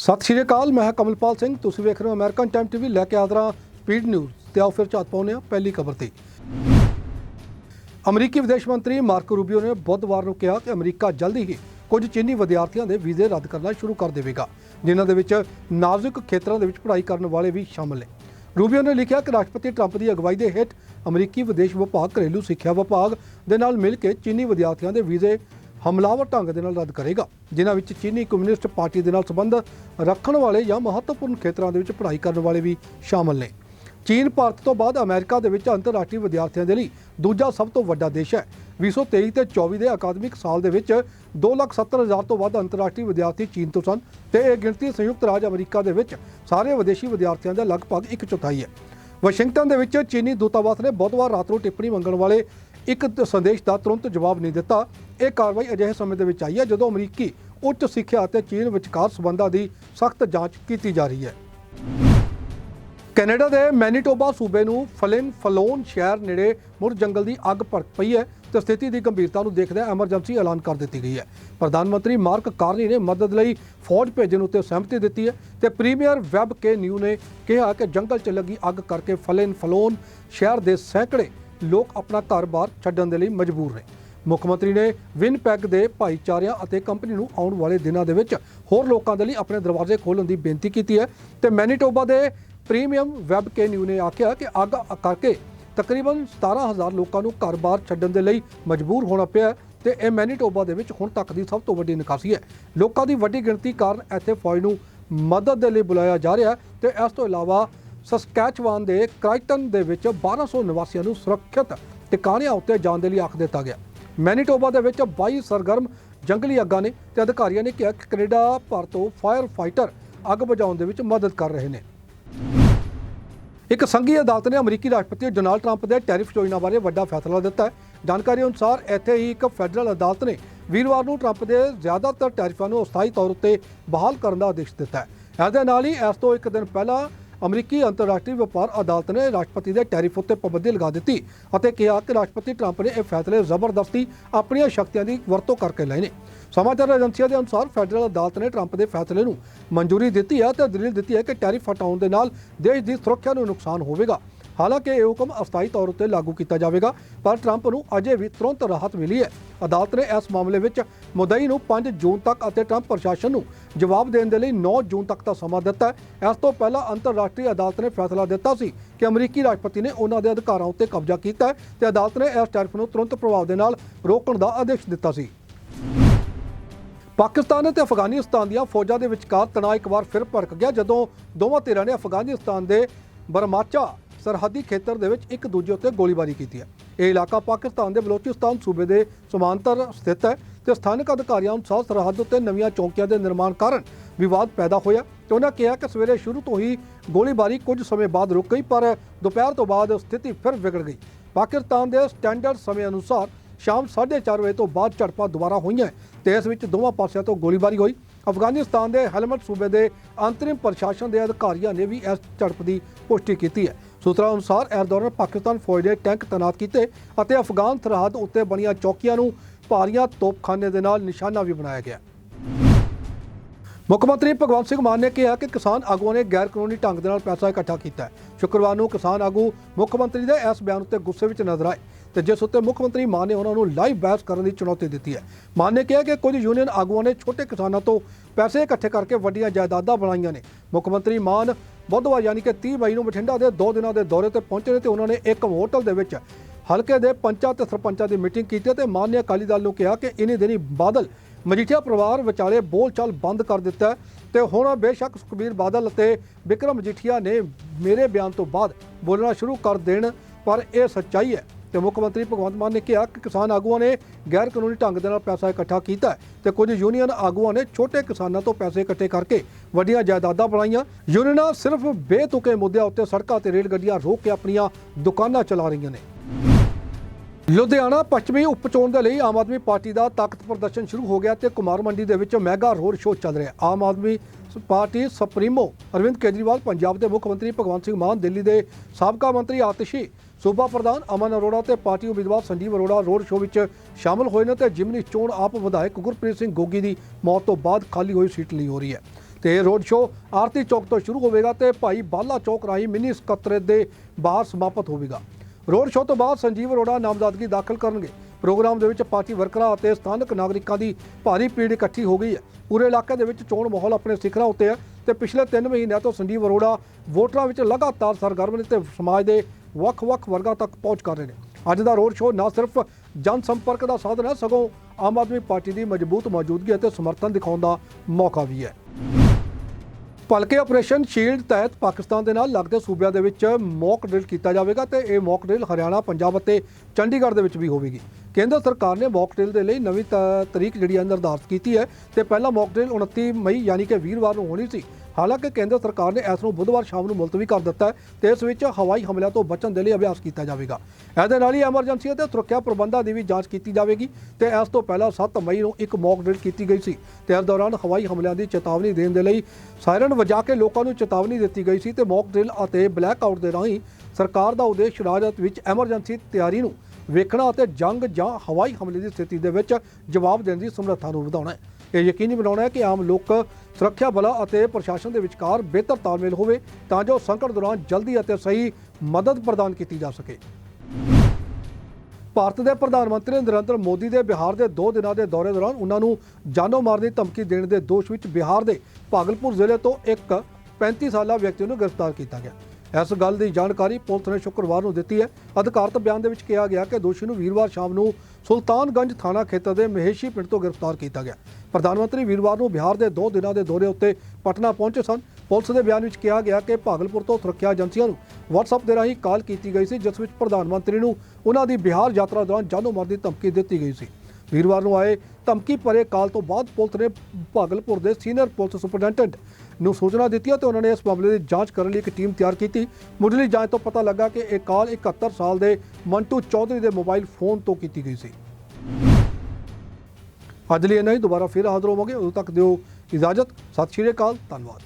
ਸਤਿ ਸ਼੍ਰੀ ਅਕਾਲ, ਮੈਂ ਕਮਲਪਾਲ ਸਿੰਘ। ਤੁਸੀਂ ਵੇਖ ਰਹੇ ਹੋ ਅਮਰੀਕਨ ਟਾਈਮ ਟੀਵੀ ਲੈ ਕੇ ਆਦਰਾ, ਸਪੀਡ ਨਿਊਜ਼ ਤੇ ਆਓ ਫਿਰ ਝਾਤ ਪਾਉਂਦੇ ਹਾਂ ਪਹਿਲੀ ਖਬਰ ਤੇ। ਅਮਰੀਕੀ ਵਿਦੇਸ਼ ਮੰਤਰੀ ਮਾਰਕੋ ਰੂਬੀਓ ਨੇ ਬੁੱਧਵਾਰ ਨੂੰ ਕਿਹਾ ਕਿ ਅਮਰੀਕਾ ਜਲਦੀ ਹੀ ਕੁਝ ਚੀਨੀ ਵਿਦਿਆਰਥੀਆਂ ਦੇ ਵੀਜ਼ੇ ਰੱਦ ਕਰਨਾ ਸ਼ੁਰੂ ਕਰ ਦੇਵੇਗਾ, ਜਿਨ੍ਹਾਂ ਦੇ ਵਿੱਚ ਨਾਜ਼ੁਕ ਖੇਤਰਾਂ ਦੇ ਵਿੱਚ ਪੜ੍ਹਾਈ ਕਰਨ ਵਾਲੇ ਵੀ ਸ਼ਾਮਲ ਨੇ। ਰੂਬੀਓ ਨੇ ਲਿਖਿਆ ਕਿ ਰਾਸ਼ਟਰਪਤੀ ਟਰੰਪ ਦੀ ਅਗਵਾਈ ਦੇ ਹੇਠ ਅਮਰੀਕੀ ਵਿਦੇਸ਼ ਵਿਭਾਗ ਘਰੇਲੂ ਸਿੱਖਿਆ ਵਿਭਾਗ ਦੇ ਨਾਲ ਮਿਲ ਕੇ ਚੀਨੀ ਵਿਦਿਆਰਥੀਆਂ ਦੇ ਵੀਜ਼ੇ ਹਮਲਾਵਰ ਢੰਗ ਦੇ ਨਾਲ ਰੱਦ ਕਰੇਗਾ ਜਿਨ੍ਹਾਂ ਵਿੱਚ ਚੀਨੀ ਕਮਿਊਨਿਸਟ ਪਾਰਟੀ ਦੇ ਨਾਲ ਸੰਬੰਧ ਰੱਖਣ ਵਾਲੇ ਜਾਂ ਮਹੱਤਵਪੂਰਨ ਖੇਤਰਾਂ ਦੇ ਵਿੱਚ ਪੜ੍ਹਾਈ ਕਰਨ ਵਾਲੇ ਵੀ ਸ਼ਾਮਲ ਨੇ। ਚੀਨ ਭਾਰਤ ਤੋਂ ਬਾਅਦ ਅਮਰੀਕਾ ਦੇ ਵਿੱਚ ਅੰਤਰਰਾਸ਼ਟਰੀ ਵਿਦਿਆਰਥੀਆਂ ਦੇ ਲਈ ਦੂਜਾ ਸਭ ਤੋਂ ਵੱਡਾ ਦੇਸ਼ ਹੈ। 2023 ਤੇ 24 ਦੇ ਅਕਾਦਮਿਕ ਸਾਲ ਦੇ ਵਿੱਚ 2,70,000 ਤੋਂ ਵੱਧ ਅੰਤਰਰਾਸ਼ਟਰੀ ਵਿਦਿਆਰਥੀ ਚੀਨ ਤੋਂ ਸਨ ਤੇ ਇਹ ਗਿਣਤੀ ਸੰਯੁਕਤ ਰਾਜ ਅਮਰੀਕਾ ਦੇ ਵਿੱਚ ਸਾਰੇ ਵਿਦੇਸ਼ੀ ਵਿਦਿਆਰਥੀਆਂ ਦਾ ਲਗਭਗ ਇੱਕ ਚੌਥਾਈ ਹੈ। ਵਾਸ਼ਿੰਗਟਨ ਦੇ ਵਿੱਚ ਚੀਨੀ ਦੂਤਾਵਾਸ ਨੇ ਬੁੱਧਵਾਰ ਰਾਤ ਨੂੰ ਟਿੱਪਣੀ ਮੰਗਣ ਵਾਲੇ ਇੱਕ ਸੰਦੇਸ਼ ਦਾ ਤੁਰੰਤ ਜਵਾਬ ਨਹੀਂ ਦਿੱਤਾ। ਇਹ ਕਾਰਵਾਈ ਅਜਿਹੇ ਸਮੇਂ ਦੇ ਵਿੱਚ ਆਈ ਹੈ ਜਦੋਂ ਅਮਰੀਕੀ ਉੱਚ ਸਿੱਖਿਆ ਅਤੇ ਚੀਨ ਵਿਚਕਾਰ ਸਬੰਧਾਂ ਦੀ ਸਖਤ ਜਾਂਚ ਕੀਤੀ ਜਾ ਰਹੀ ਹੈ। ਕੈਨੇਡਾ ਦੇ ਮੈਨੀਟੋਬਾ ਸੂਬੇ ਨੂੰ ਫਲਿਨ ਫਲੋਨ ਸ਼ਹਿਰ ਨੇੜੇ ਮੁਰ ਜੰਗਲ ਦੀ ਅੱਗ ਭੜਕ ਪਈ ਹੈ ਤੇ ਸਥਿਤੀ ਦੀ ਗੰਭੀਰਤਾ ਨੂੰ ਦੇਖਦਿਆਂ ਐਮਰਜੈਂਸੀ ਐਲਾਨ ਕਰ ਦਿੱਤੀ ਗਈ ਹੈ। ਪ੍ਰਧਾਨ ਮੰਤਰੀ ਮਾਰਕ ਕਾਰਨੀ ਨੇ ਮਦਦ ਲਈ ਫੌਜ ਭੇਜਣ ਉੱਤੇ ਸਹਿਮਤੀ ਦਿੱਤੀ ਹੈ ਤੇ ਪ੍ਰੀਮੀਅਰ ਵੈਬ ਕੇ ਨਿਊ ਨੇ ਕਿਹਾ ਕਿ ਜੰਗਲ 'ਚ ਲੱਗੀ ਅੱਗ ਕਰਕੇ ਫਲਿਨ ਫਲੋਨ ਸ਼ਹਿਰ ਦੇ ਸੈਂਕੜੇ ਲੋਕ ਆਪਣਾ ਘਰ-ਬਾਰ ਛੱਡਣ ਦੇ ਲਈ ਮਜਬੂਰ ਨੇ। ਮੁੱਖ ਮੰਤਰੀ ਨੇ ਵਿਨਪੈਗ ਦੇ ਭਾਈਚਾਰਿਆਂ ਅਤੇ ਕੰਪਨੀ ਨੂੰ ਆਉਣ ਵਾਲੇ ਦਿਨਾਂ ਦੇ ਵਿੱਚ ਹੋਰ ਲੋਕਾਂ ਦੇ ਲਈ ਆਪਣੇ ਦਰਵਾਜ਼ੇ ਖੋਲ੍ਹਣ ਦੀ ਬੇਨਤੀ ਕੀਤੀ ਹੈ ਤੇ ਮੈਨੀਟੋਬਾ ਦੇ ਪ੍ਰੀਮੀਅਮ ਵੈਬ ਕੇ ਨਿਊ ਨੇ ਆਖਿਆ ਕਿ ਅੱਗ ਕਰਕੇ ਤਕਰੀਬਨ 17000 ਲੋਕਾਂ ਨੂੰ ਘਰ-ਬਾਰ ਛੱਡਣ ਦੇ ਲਈ ਮਜਬੂਰ ਹੋਣਾ ਪਿਆ ਹੈ ਤੇ ਇਹ ਮੈਨੀਟੋਬਾ ਦੇ ਵਿੱਚ ਹੁਣ ਤੱਕ ਦੀ ਸਭ ਤੋਂ ਵੱਡੀ ਨਿਕਾਸੀ ਹੈ। ਲੋਕਾਂ ਦੀ ਵੱਡੀ ਗਿਣਤੀ ਕਾਰਨ ਇੱਥੇ ਫੌਜ ਨੂੰ ਮਦਦ ਦੇ ਲਈ ਬੁਲਾਇਆ ਜਾ ਰਿਹਾ ਹੈ ਤੇ ਇਸ ਤੋਂ ਇਲਾਵਾ ਸਸਕੈਚਵਾਨ ਦੇ ਕ੍ਰਾਈਟਨ ਦੇ ਵਿੱਚ 1200 ਨਿਵਾਸੀਆਂ ਨੂੰ ਸੁਰੱਖਿਅਤ ਟਿਕਾਣਿਆਂ ਉੱਤੇ ਜਾਣ ਦੇ ਲਈ ਆਖ ਦਿੱਤਾ ਗਿਆ। ਮੈਨੀਟੋਬਾ ਦੇ ਵਿੱਚ 22 ਸਰਗਰਮ ਜੰਗਲੀ ਅੱਗਾਂ ਨੇ ਤੇ ਅਧਿਕਾਰੀਆਂ ਨੇ ਕਿਹਾ ਕਿ ਕੈਨੇਡਾ ਭਰ ਤੋਂ ਫਾਇਰ ਫਾਈਟਰ ਅੱਗ ਬੁਝਾਉਣ ਦੇ ਵਿੱਚ ਮਦਦ ਕਰ ਰਹੇ ਨੇ। ਇੱਕ ਸੰਘੀ ਅਦਾਲਤ ਨੇ ਅਮਰੀਕੀ ਰਾਸ਼ਟਰਪਤੀ ਡੋਨਾਲਡ ਟਰੰਪ ਦੇ ਟੈਰਿਫ ਯੋਜਨਾ ਬਾਰੇ ਵੱਡਾ ਫੈਸਲਾ ਦਿੱਤਾ ਹੈ। ਜਾਣਕਾਰੀ ਅਨੁਸਾਰ ਇੱਥੇ ਹੀ ਇੱਕ ਫੈਡਰਲ ਅਦਾਲਤ ਨੇ ਵੀਰਵਾਰ ਨੂੰ ਟਰੰਪ ਦੇ ਜ਼ਿਆਦਾਤਰ ਟੈਰਿਫਾਂ ਨੂੰ ਅਸਥਾਈ ਤੌਰ ਉੱਤੇ ਬਹਾਲ ਕਰਨ ਦਾ ਆਦੇਸ਼ ਦਿੱਤਾ ਹੈ। ਇਸ ਦੇ ਨਾਲ ਹੀ ਇਸ ਤੋਂ ਇੱਕ ਦਿਨ ਪਹਿਲਾਂ ਅਮਰੀਕੀ ਅੰਤਰਰਾਸ਼ਟਰੀ ਵਪਾਰ ਅਦਾਲਤ ਨੇ ਰਾਸ਼ਟਰਪਤੀ ਦੇ ਟੈਰਿਫ ਉੱਤੇ ਪਾਬੰਦੀ ਲਗਾ ਦਿੱਤੀ ਅਤੇ ਕਿਹਾ ਕਿ ਰਾਸ਼ਟਰਪਤੀ ਟਰੰਪ ਨੇ ਇਹ ਫੈਸਲੇ ਜ਼ਬਰਦਸਤੀ ਆਪਣੀਆਂ ਸ਼ਕਤੀਆਂ ਦੀ ਵਰਤੋਂ ਕਰਕੇ ਲਏ ਨੇ। ਸਮਾਚਾਰ ਏਜੰਸੀਆਂ ਦੇ ਅਨੁਸਾਰ ਫੈਡਰਲ ਅਦਾਲਤ ਨੇ ਟਰੰਪ ਦੇ ਫੈਸਲੇ ਨੂੰ ਮਨਜ਼ੂਰੀ ਦਿੱਤੀ ਹੈ ਤੇ ਦਲੀਲ ਦਿੱਤੀ ਹੈ ਕਿ ਟੈਰਿਫ ਹਟਾਉਣ ਦੇ ਨਾਲ ਦੇਸ਼ ਦੀ ਸੁਰੱਖਿਆ ਨੂੰ ਨੁਕਸਾਨ ਹੋਵੇਗਾ। ਹਾਲਾਂਕਿ ਇਹ ਹੁਕਮ ਅਸਥਾਈ ਤੌਰ ਉੱਤੇ ਲਾਗੂ ਕੀਤਾ ਜਾਵੇਗਾ, ਪਰ ਟਰੰਪ ਨੂੰ ਅਜੇ ਵੀ ਤੁਰੰਤ ਰਾਹਤ ਮਿਲੀ ਹੈ। ਅਦਾਲਤ ਨੇ ਇਸ ਮਾਮਲੇ ਵਿੱਚ ਮੁਦਈ ਨੂੰ 5 ਜੂਨ ਤੱਕ ਅਤੇ ਟਰੰਪ ਪ੍ਰਸ਼ਾਸਨ ਨੂੰ ਜਵਾਬ ਦੇਣ ਦੇ ਲਈ 9 ਜੂਨ ਤੱਕ ਦਾ ਸਮਾਂ ਦਿੱਤਾ ਹੈ। ਇਸ ਤੋਂ ਪਹਿਲਾਂ ਅੰਤਰਰਾਸ਼ਟਰੀ ਅਦਾਲਤ ਨੇ ਫੈਸਲਾ ਦਿੱਤਾ ਸੀ ਕਿ ਅਮਰੀਕੀ ਰਾਸ਼ਟਰਪਤੀ ਨੇ ਉਹਨਾਂ ਦੇ ਅਧਿਕਾਰਾਂ ਉੱਤੇ ਕਬਜ਼ਾ ਕੀਤਾ ਹੈ ਤੇ ਅਦਾਲਤ ਨੇ ਇਸ ਟੈਰਿਫ ਨੂੰ ਤੁਰੰਤ ਪ੍ਰਭਾਵ ਦੇ ਨਾਲ ਰੋਕਣ ਦਾ ਆਦੇਸ਼ ਦਿੱਤਾ ਸੀ। ਪਾਕਿਸਤਾਨ ਅਤੇ ਅਫਗਾਨਿਸਤਾਨ ਦੀਆਂ ਫੌਜਾਂ ਦੇ ਵਿਚਕਾਰ ਤਣਾਅ ਇੱਕ ਵਾਰ ਫਿਰ ਭੜਕ ਗਿਆ ਜਦੋਂ ਦੋਵਾਂ ਧਿਰਾਂ ਨੇ ਅਫਗਾਨਿਸਤਾਨ ਦੇ ਬਰਮਾਚਾ ਸਰਹੱਦੀ ਖੇਤਰ ਦੇ ਵਿੱਚ ਇੱਕ ਦੂਜੇ ਉੱਤੇ ਗੋਲੀਬਾਰੀ ਕੀਤੀ ਹੈ। ਇਹ ਇਲਾਕਾ ਪਾਕਿਸਤਾਨ ਦੇ ਬਲੋਚਿਸਤਾਨ ਸੂਬੇ ਦੇ ਸਮਾਂਤਰ ਸਥਿਤ ਹੈ ਤੇ ਸਥਾਨਕ ਅਧਿਕਾਰੀਆਂ ਅਨੁਸਾਰ ਸਰਹੱਦ ਉੱਤੇ ਨਵੀਆਂ ਚੌਕੀਆਂ ਦੇ ਨਿਰਮਾਣ ਕਾਰਨ ਵਿਵਾਦ ਪੈਦਾ ਹੋਇਆ ਤੇ ਉਹਨਾਂ ਕਿਹਾ ਕਿ ਸਵੇਰੇ ਸ਼ੁਰੂ ਤੋਂ ਹੀ ਗੋਲੀਬਾਰੀ ਕੁਝ ਸਮੇਂ ਬਾਅਦ ਰੁਕ ਗਈ, ਪਰ ਦੁਪਹਿਰ ਤੋਂ ਬਾਅਦ ਸਥਿਤੀ ਫਿਰ ਵਿਗੜ ਗਈ। ਪਾਕਿਸਤਾਨ ਦੇ ਸਟੈਂਡਰਡ ਸਮੇਂ ਅਨੁਸਾਰ ਸ਼ਾਮ 4:30 ਵਜੇ ਤੋਂ ਬਾਅਦ ਝੜਪਾਂ ਦੁਬਾਰਾ ਹੋਈਆਂ ਤੇ ਇਸ ਵਿੱਚ ਦੋਵਾਂ ਪਾਸਿਆਂ ਤੋਂ ਗੋਲੀਬਾਰੀ ਹੋਈ। ਅਫਗਾਨਿਸਤਾਨ ਦੇ ਹੈਲਮਟ ਸੂਬੇ ਦੇ ਅੰਤਰਿਮ ਪ੍ਰਸ਼ਾਸਨ ਦੇ ਅਧਿਕਾਰੀਆਂ ਨੇ ਵੀ ਇਸ ਝੜਪ ਦੀ ਪੁਸ਼ਟੀ ਕੀਤੀ ਹੈ। ਸੂਤਰਾਂ ਅਨੁਸਾਰ ਇਸ ਦੌਰਾਨ ਪਾਕਿਸਤਾਨ ਫੌਜ ਨੇ ਟੈਂਕ ਤੈਨਾਤ ਕੀਤੇ ਅਤੇ ਅਫਗਾਨ ਸਰਹੱਦ ਉੱਤੇ ਬਣੀਆਂ ਚੌਕੀਆਂ ਨੂੰ ਭਾਰੀਆਂ ਤੋਪਖਾਨੇ ਦੇ ਨਾਲ ਨਿਸ਼ਾਨਾ ਵੀ ਬਣਾਇਆ ਗਿਆ। ਮੁੱਖ ਮੰਤਰੀ ਭਗਵੰਤ ਸਿੰਘ ਮਾਨ ਨੇ ਕਿਹਾ ਕਿ ਕਿਸਾਨ ਆਗੂਆਂ ਨੇ ਗੈਰ ਕਾਨੂੰਨੀ ਢੰਗ ਦੇ ਨਾਲ ਪੈਸਾ ਇਕੱਠਾ ਕੀਤਾ ਹੈ। ਸ਼ੁੱਕਰਵਾਰ ਨੂੰ ਕਿਸਾਨ ਆਗੂ ਮੁੱਖ ਮੰਤਰੀ ਦੇ ਇਸ ਬਿਆਨ ਉੱਤੇ ਗੁੱਸੇ ਵਿੱਚ ਨਜ਼ਰ ਆਏ ਤੇ ਜਿਸ ਉੱਤੇ ਮੁੱਖ ਮੰਤਰੀ ਮਾਨ ਨੇ ਉਹਨਾਂ ਨੂੰ ਲਾਈਵ ਬਹਿਸ ਕਰਨ ਦੀ ਚੁਣੌਤੀ ਦਿੱਤੀ ਹੈ। ਮਾਨ ਨੇ ਕਿਹਾ ਕਿ ਕੁਝ ਯੂਨੀਅਨ ਆਗੂਆਂ ਨੇ ਛੋਟੇ ਕਿਸਾਨਾਂ ਤੋਂ ਪੈਸੇ ਇਕੱਠੇ ਕਰਕੇ ਵੱਡੀਆਂ ਜਾਇਦਾਦਾਂ ਬਣਾਈਆਂ ਨੇ। ਮੁੱਖ ਮੰਤਰੀ ਮਾਨ ਬੁੱਧਵਾਰ ਯਾਨੀ ਕਿ 30 ਮਈ ਨੂੰ ਬਠਿੰਡਾ ਦੇ 2 ਦਿਨਾਂ ਦੇ ਦੌਰੇ ਤੇ ਪਹੁੰਚੇ ਨੇ ਤੇ ਉਹਨਾਂ ਨੇ ਇੱਕ ਹੋਟਲ ਦੇ ਵਿੱਚ ਹਲਕੇ ਦੇ ਪੰਚਾਂ ਤੇ ਸਰਪੰਚਾਂ ਦੀ ਮੀਟਿੰਗ ਕੀਤੀ ਤੇ ਮਾਨ ਨੇ ਅਕਾਲੀ ਦਲ ਨੂੰ ਕਿਹਾ ਕਿ ਇਨੀ ਦਿਨੀ ਬਾਦਲ ਮਜੀਠੀਆ ਪਰਿਵਾਰ ਵਿਚਾਲੇ ਬੋਲਚਾਲ ਬੰਦ ਕਰ ਦਿੱਤਾ ਹੈ ਤੇ ਹੁਣ ਬੇਸ਼ੱਕ ਸੁਖਬੀਰ ਬਾਦਲ ਅਤੇ ਵਿਕਰਮ ਮਜੀਠੀਆ ਨੇ ਮੇਰੇ ਬਿਆਨ ਤੋਂ ਬਾਅਦ ਬੋਲਣਾ ਸ਼ੁਰੂ ਕਰ ਦੇਣ, ਪਰ ਇਹ ਸੱਚਾਈ ਹੈ। ਤੇ ਮੁੱਖ ਮੰਤਰੀ ਭਗਵੰਤ ਮਾਨ ਨੇ ਕਿਹਾ ਕਿ ਕਿਸਾਨ ਆਗੂਆਂ ਨੇ ਗੈਰ ਕਾਨੂੰਨੀ ਢੰਗ ਦੇ ਨਾਲ ਪੈਸਾ ਇਕੱਠਾ ਕੀਤਾ ਹੈ ਤੇ ਕੁਝ ਯੂਨੀਅਨ ਆਗੂਆਂ ਨੇ ਛੋਟੇ ਕਿਸਾਨਾਂ ਤੋਂ ਪੈਸੇ ਇਕੱਠੇ ਕਰਕੇ ਵੱਡੀਆਂ ਜਾਇਦਾਦਾਂ ਬਣਾਈਆਂ। ਯੂਨੀਅਨਾਂ ਸਿਰਫ ਬੇਤੁਕੇ ਮੁੱਦਿਆਂ ਉੱਤੇ ਸੜਕਾਂ ਤੇ ਰੇਲ ਗੱਡੀਆਂ ਰੋਕ ਕੇ ਆਪਣੀਆਂ ਦੁਕਾਨਾਂ ਚਲਾ ਰਹੀਆਂ ਨੇ। ਲੁਧਿਆਣਾ ਪੱਛਮੀ ਉਪ ਚੋਣ ਦੇ ਲਈ ਆਮ ਆਦਮੀ ਪਾਰਟੀ ਦਾ ਤਾਕਤ ਪ੍ਰਦਰਸ਼ਨ ਸ਼ੁਰੂ ਹੋ ਗਿਆ ਤੇ ਕੁਮਾਰ ਮੰਡੀ ਦੇ ਵਿੱਚ ਮੈਗਾ ਰੋਡ ਸ਼ੋਅ ਚੱਲ ਰਿਹਾ। ਆਮ ਆਦਮੀ ਪਾਰਟੀ ਸੁਪਰੀਮੋ ਅਰਵਿੰਦ ਕੇਜਰੀਵਾਲ, ਪੰਜਾਬ ਦੇ ਮੁੱਖ ਮੰਤਰੀ ਭਗਵੰਤ ਸਿੰਘ ਮਾਨ, ਦਿੱਲੀ ਦੇ ਸਾਬਕਾ ਮੰਤਰੀ ਆਤਿਸ਼ੀ ਸੂਬਾ ਪ੍ਰਧਾਨ ਅਮਨ ਅਰੋੜਾ ਤੇ ਪਾਰਟੀ ਉਮੀਦਵਾਰ ਸੰਜੀਵ ਅਰੋੜਾ ਰੋਡ ਸ਼ੋਅ ਵਿੱਚ ਸ਼ਾਮਲ ਹੋਏ ਨੇ ਤੇ ਜਿਮਨੀ ਚੋਣ ਆਪ ਵਿਧਾਇਕ ਗੁਰਪ੍ਰੀਤ ਸਿੰਘ ਗੋਗੀ ਦੀ ਮੌਤ ਤੋਂ ਬਾਅਦ ਖਾਲੀ ਹੋਈ ਸੀਟ ਲਈ ਹੋ ਰਹੀ ਹੈ। ਤੇ ਇਹ ਰੋਡ ਸ਼ੋਅ ਆਰਤੀ ਚੌਕ ਤੋਂ ਸ਼ੁਰੂ ਹੋਵੇਗਾ ਤੇ ਭਾਈ ਬਾਲਾ ਚੌਕ ਰਾਹੀਂ ਮਿੰਨੀ ਸਕੱਤਰੇਤ ਦੇ ਬਾਹਰ ਸਮਾਪਤ ਹੋਵੇਗਾ। ਰੋਡ ਸ਼ੋਅ ਤੋਂ ਬਾਅਦ ਸੰਜੀਵ ਅਰੋੜਾ ਨਾਮਜ਼ਦਗੀ ਦਾਖਲ ਕਰਨਗੇ। ਪ੍ਰੋਗਰਾਮ ਦੇ ਵਿੱਚ ਪਾਰਟੀ ਵਰਕਰਾਂ ਅਤੇ ਸਥਾਨਕ ਨਾਗਰਿਕਾਂ ਦੀ ਭਾਰੀ ਭੀੜ ਇਕੱਠੀ ਹੋ ਗਈ ਹੈ। ਪੂਰੇ ਇਲਾਕੇ ਦੇ ਵਿੱਚ ਚੋਣ ਮਾਹੌਲ ਆਪਣੇ ਸਿਖਰਾਂ ਉੱਤੇ ਹੈ ਤੇ ਪਿਛਲੇ 3 ਮਹੀਨਿਆਂ ਤੋਂ ਸੰਜੀਵ ਅਰੋੜਾ ਵੋਟਰਾਂ ਵਿੱਚ ਲਗਾਤਾਰ ਸਰਗਰਮ ਨੇ ਤੇ ਸਮਾਜ ਦੇ ਵੱਖ-ਵੱਖ ਵਰਗਾਂ ਤੱਕ ਪਹੁੰਚ ਕਰ ਰਹੇ ਨੇ। ਅੱਜ ਦਾ ਰੋਡ ਸ਼ੋਅ ਨਾ ਸਿਰਫ ਜਨ ਸੰਪਰਕ ਦਾ ਸਾਧਨ ਹੈ, ਸਗੋਂ ਆਮ ਆਦਮੀ ਪਾਰਟੀ ਦੀ ਮਜ਼ਬੂਤ ਮੌਜੂਦਗੀ ਅਤੇ ਸਮਰਥਨ ਦਿਖਾਉਣ ਦਾ ਮੌਕਾ ਵੀ ਹੈ। ਭਲਕੇ ਆਪਰੇਸ਼ਨ ਸ਼ੀਲਡ ਤਹਿਤ ਪਾਕਿਸਤਾਨ ਦੇ ਨਾਲ ਲੱਗਦੇ ਸੂਬਿਆਂ ਦੇ ਵਿੱਚ ਮੌਕ ਡਰਿਲ ਕੀਤਾ ਜਾਵੇਗਾ ਤੇ ਇਹ ਮੌਕ ਡਰਿਲ ਹਰਿਆਣਾ, ਪੰਜਾਬ ਅਤੇ ਚੰਡੀਗੜ੍ਹ ਦੇ ਵਿੱਚ ਵੀ ਹੋਵੇਗੀ। ਕੇਂਦਰ ਸਰਕਾਰ ਨੇ ਮੌਕ ਡਰਿਲ ਦੇ ਲਈ ਨਵੀਂ ਤ- ਤਰੀਕ ਜਿਹੜੀ ਹੈ, ਨਿਰਧਾਰਤ ਕੀਤੀ ਹੈ ਤੇ ਪਹਿਲਾ ਮੌਕ ਡਰਿਲ 29 ਮਈ ਯਾਨੀ ਕਿ ਵੀਰਵਾਰ ਨੂੰ ਹੋਣੀ ਸੀ। ਹਾਲਾਂਕਿ ਕੇਂਦਰ ਸਰਕਾਰ ਨੇ ਇਸ ਨੂੰ ਬੁੱਧਵਾਰ ਸ਼ਾਮ ਨੂੰ ਮੁਲਤਵੀ ਕਰ ਦਿੱਤਾ ਹੈ ਤੇ ਇਸ ਵਿੱਚ ਹਵਾਈ ਹਮਲਿਆਂ ਤੋਂ ਬਚਣ ਦੇ ਲਈ ਅਭਿਆਸ ਕੀਤਾ ਜਾਵੇਗਾ। ਇਹਦੇ ਨਾਲ ਹੀ ਐਮਰਜੈਂਸੀ ਅਤੇ ਸੁਰੱਖਿਆ ਪ੍ਰਬੰਧਾਂ ਦੀ ਵੀ ਜਾਂਚ ਕੀਤੀ ਜਾਵੇਗੀ ਤੇ ਇਸ ਤੋਂ ਪਹਿਲਾਂ 7 ਮਈ ਨੂੰ ਇੱਕ ਮੌਕ ਡਰਿਲ ਕੀਤੀ ਗਈ ਸੀ ਤੇ ਇਸ ਦੌਰਾਨ ਹਵਾਈ ਹਮਲਿਆਂ ਦੀ ਚੇਤਾਵਨੀ ਦੇਣ ਦੇ ਲਈ ਸਾਇਰਨ ਵਜਾ ਕੇ ਲੋਕਾਂ ਨੂੰ ਚੇਤਾਵਨੀ ਦਿੱਤੀ ਗਈ ਸੀ ਤੇ ਮੌਕ ਡਰਿਲ ਅਤੇ ਬਲੈਕ ਆਊਟ ਦੇ ਰਾਹੀਂ ਸਰਕਾਰ ਦਾ ਉਦੇਸ਼ ਰਾਜਤ ਵਿੱਚ ਐਮਰਜੈਂਸੀ ਤਿਆਰੀ ਨੂੰ ਵੇਖਣਾ ਅਤੇ ਜੰਗ ਜਾਂ ਹਵਾਈ ਹਮਲੇ ਦੀ ਸਥਿਤੀ ਦੇ ਵਿੱਚ ਜਵਾਬ ਦੇਣ ਦੀ ਸਮਰੱਥਾ ਨੂੰ ਵਧਾਉਣਾ ਹੈ। ਇਹ ਯਕੀਨੀ ਬਣਾਉਣਾ ਹੈ ਕਿ ਆਮ ਲੋਕ ਸੁਰੱਖਿਆ ਬਲਾਂ ਅਤੇ ਪ੍ਰਸ਼ਾਸਨ ਦੇ ਵਿਚਕਾਰ ਬਿਹਤਰ ਤਾਲਮੇਲ ਹੋਵੇ ਤਾਂ ਜੋ ਸੰਕਟ ਦੌਰਾਨ ਜਲਦੀ ਅਤੇ ਸਹੀ ਮਦਦ ਪ੍ਰਦਾਨ ਕੀਤੀ ਜਾ ਸਕੇ। ਭਾਰਤ ਦੇ ਪ੍ਰਧਾਨ ਮੰਤਰੀ ਨਰਿੰਦਰ ਮੋਦੀ ਦੇ ਬਿਹਾਰ ਦੇ 2 ਦਿਨਾਂ ਦੇ ਦੌਰੇ ਦੌਰਾਨ ਉਹਨਾਂ ਨੂੰ ਜਾਨੋਂ ਮਾਰਨ ਦੀ ਧਮਕੀ ਦੇਣ ਦੇ ਦੋਸ਼ ਵਿੱਚ ਬਿਹਾਰ ਦੇ ਭਾਗਲਪੁਰ ਜ਼ਿਲ੍ਹੇ ਤੋਂ ਇੱਕ 35 ਸਾਲਾ ਵਿਅਕਤੀ ਨੂੰ ਗ੍ਰਿਫਤਾਰ ਕੀਤਾ ਗਿਆ। ਇਸ ਗੱਲ ਦੀ ਜਾਣਕਾਰੀ ਪੁਲਿਸ ਨੇ ਸ਼ੁੱਕਰਵਾਰ ਨੂੰ ਦਿੱਤੀ ਹੈ। ਅਧਿਕਾਰਤ ਬਿਆਨ ਦੇ ਵਿੱਚ ਕਿਹਾ ਗਿਆ ਕਿ ਦੋਸ਼ੀ ਨੂੰ ਵੀਰਵਾਰ ਸ਼ਾਮ ਨੂੰ ਸੁਲਤਾਨਗੰਜ ਥਾਣਾ ਖੇਤਰ ਦੇ ਮਹੇਸ਼ੀ ਪਿੰਡ ਤੋਂ ਗ੍ਰਿਫਤਾਰ ਕੀਤਾ ਗਿਆ। ਪ੍ਰਧਾਨ ਮੰਤਰੀ ਵੀਰਵਾਰ ਨੂੰ ਬਿਹਾਰ ਦੇ 2 ਦਿਨਾਂ ਦੇ ਦੌਰੇ ਉੱਤੇ ਪਟਨਾ ਪਹੁੰਚੇ ਸਨ। ਪੁਲਿਸ ਦੇ ਬਿਆਨ ਵਿੱਚ ਕਿਹਾ ਗਿਆ ਕਿ ਭਾਗਲਪੁਰ ਤੋਂ ਸੁਰੱਖਿਆ ਏਜੰਸੀਆਂ ਨੂੰ WhatsApp ਦੇ ਰਾਹੀਂ ਕਾਲ ਕੀਤੀ ਗਈ ਸੀ, ਜਿਸ ਵਿੱਚ ਪ੍ਰਧਾਨ ਮੰਤਰੀ ਨੂੰ ਉਹਨਾਂ ਦੀ ਬਿਹਾਰ ਯਾਤਰਾ ਦੌਰਾਨ ਜਾਨੋਂ ਮਾਰਨ ਦੀ ਧਮਕੀ ਦਿੱਤੀ ਗਈ ਸੀ। ਵੀਰਵਾਰ ਨੂੰ ਆਏ ਧਮਕੀ ਭਰੇ ਕਾਲ ਤੋਂ ਬਾਅਦ ਪੁਲਿਸ ਨੇ ਭਾਗਲਪੁਰ ਦੇ ਸੀਨੀਅਰ ਪੁਲਿਸ ਸੁਪਰਡੈਂਟੈਂਟ ਨੂੰ ਸੂਚਨਾ ਦਿੱਤੀਆਂ ਅਤੇ ਉਹਨਾਂ ਨੇ ਇਸ ਮਾਮਲੇ ਦੀ ਜਾਂਚ ਕਰਨ ਲਈ ਇੱਕ ਟੀਮ ਤਿਆਰ ਕੀਤੀ। ਮੁੱਢਲੀ ਜਾਂਚ ਤੋਂ ਪਤਾ ਲੱਗਾ ਕਿ ਇਹ ਕਾਲ 71 ਸਾਲ ਦੇ ਮੰਟੂ ਚੌਧਰੀ ਦੇ ਮੋਬਾਈਲ ਫੋਨ ਤੋਂ ਕੀਤੀ ਗਈ ਸੀ। ਅੱਜ ਲਈ ਇੰਨਾ ਹੀ, ਦੁਬਾਰਾ ਫਿਰ ਹਾਜ਼ਰ ਹੋਵਾਂਗੇ। ਉਦੋਂ ਤੱਕ ਦਿਓ ਇਜਾਜ਼ਤ। ਸਤਿ ਸ਼੍ਰੀ ਅਕਾਲ। ਧੰਨਵਾਦ।